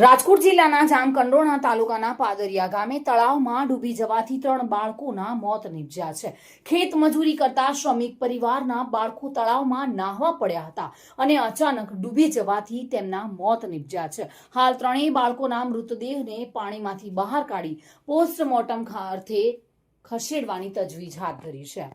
રાજકોટ જિલ્લાના જામકંડોરણા તાલુકાના પાદરિયા ગામે તળાવમાં ડૂબી જવાથી ત્રણ બાળકોના મોત નીપજ્યા છે. ખેત મજૂરી કરતા શ્રમિક પરિવારના બાળકો તળાવમાં નાહવા પડ્યા હતા અને અચાનક ડૂબી જવાથી તેમના મોત નીપજ્યા છે. હાલ ત્રણેય બાળકોના મૃતદેહને પાણીમાંથી બહાર કાઢી પોસ્ટમોર્ટમ અર્થે ખસેડવાની તજવીજ હાથ ધરી છે.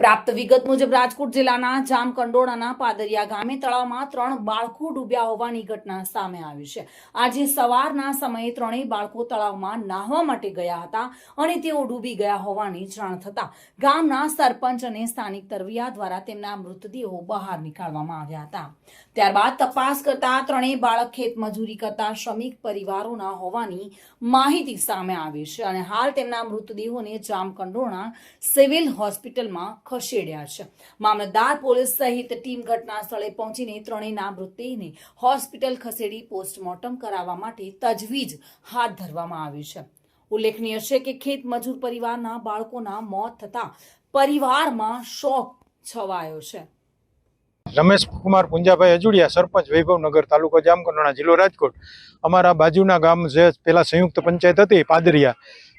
પ્રાપ્ત વિગત મુજબ રાજકોટ જિલ્લાના જામકંડોળાના પાદરિયા ગામે તળાવમાં ત્રણ બાળકો ડૂબ્યા હોવાની ઘટના સામે આવી છે. આજે સવારના સમયે ત્રણેય બાળકો તળાવમાં નાહવા માટે ગયા હતા અને તેઓ ડૂબી ગયા હોવાની જાણ થતા ગામના સરપંચ અને સ્થાનિક તરવિયા દ્વારા તેમના મૃતદેહો બહાર નીકાળવામાં આવ્યા હતા. ત્યારબાદ તપાસ કરતા ત્રણેય બાળક ખેત મજૂરી કરતા શ્રમિક પરિવારોના હોવાની માહિતી સામે આવી છે અને હાલ તેમના મૃતદેહોને જામકંડોળા સિવિલ હોસ્પિટલમાં ખસેડ્યા છે. મામલતદાર પોલીસ સહિત ટીમ ઘટના સ્થળે પહોંચીને ત્રણેયના મૃતદેહને હોસ્પિટલ ખસેડી પોસ્ટમોર્ટમ કરાવવા માટે તજવીજ હાથ ધરવામાં આવી છે. ઉલ્લેખનીય છે કે ખેત મજૂર પરિવારના બાળકોના મોત થતા પરિવારમાં શોક છવાયો છે. રમેશ કુમાર પુંજાભાઈ અજુડિયા, સરપંચ વૈભવનગર તાલુકો જામકંડોણા જિલ્લો રાજકોટ. અમારા બાજુના ગામ જે પેલા સંયુક્ત પંચાયત હતી, પાદરિયા,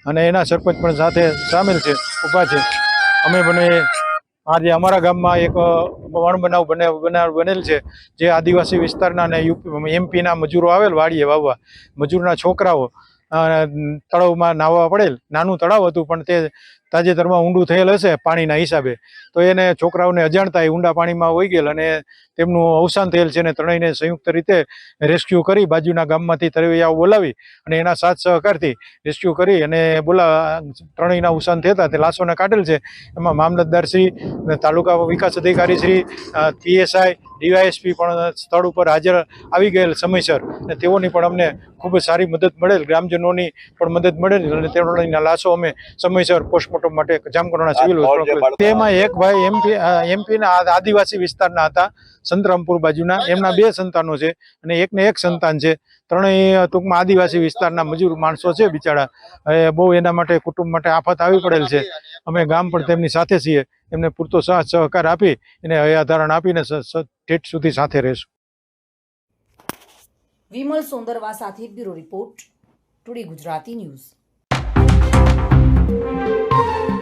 અને એના સરપંચ પણ સાથે સામેલ છે, ઊભા છે. અમે બને, આજે અમારા ગામમાં એક વણ બનાવ બને, બનાવ બનેલ છે, જે આદિવાસી વિસ્તારના અને યુપી એમપીના મજૂરો આવેલ, વાડીએ વાવવા. મજૂરના છોકરાઓ તળાવમાં નાહવા પડેલ. નાનું તળાવ હતું, પણ તે તાજેતરમાં ઊંડું થયેલ હશે પાણીના હિસાબે. તો એને છોકરાઓને અજાણતા એ ઊંડા પાણીમાં વહી ગયેલ અને તેમનું અવસાન થયેલ છે અને ત્રણેયને સંયુક્ત રીતે રેસ્ક્યુ કરી બાજુના ગામમાંથી તરવૈયાઓ બોલાવી અને એના સાથ સહકારથી રેસ્ક્યુ કરી અને બોલા ત્રણેયના અવસાન થયા તે લાશોને કાઢેલ છે. એમાં મામલતદાર શ્રી તાલુકા વિકાસ અધિકારી શ્રી પીએસઆઈ ડીવાયએસપી પણ સ્થળ ઉપર હાજર આવી ગયેલ સમયસર અને તેઓની પણ અમને ખૂબ સારી મદદ મળેલ, ગ્રામજનોની પણ મદદ મળેલ અને તેઓના લાશો અમે સમયસર પોસ્ટમોર્ટમ માટે જામકંડોરણા સિવિલ હોસ્પિટલ તેમાં એક ભાઈ એમપી એમપીના આદિવાસી વિસ્તારના હતા સંતરામપુર બાજુના. એમના બે સંતાનો છે અને એકને એક સંતાન છે. ત્રણેય ટૂંકમાં આદિવાસી વિસ્તારના મજૂર માણસો છે બિચારા. બહુ એના માટે કુટુંબ માટે આફત આવી પડેલ છે. અમે ગામ પણ તેમની સાથે છીએ. એમને પૂરતો સાથ સહકાર આપી એને હયાધારણ આપીને ઠેઠ સુધી સાથે રહેશું. વિમલ સોંદરવા સાથે bureau report today Gujarati news. thank you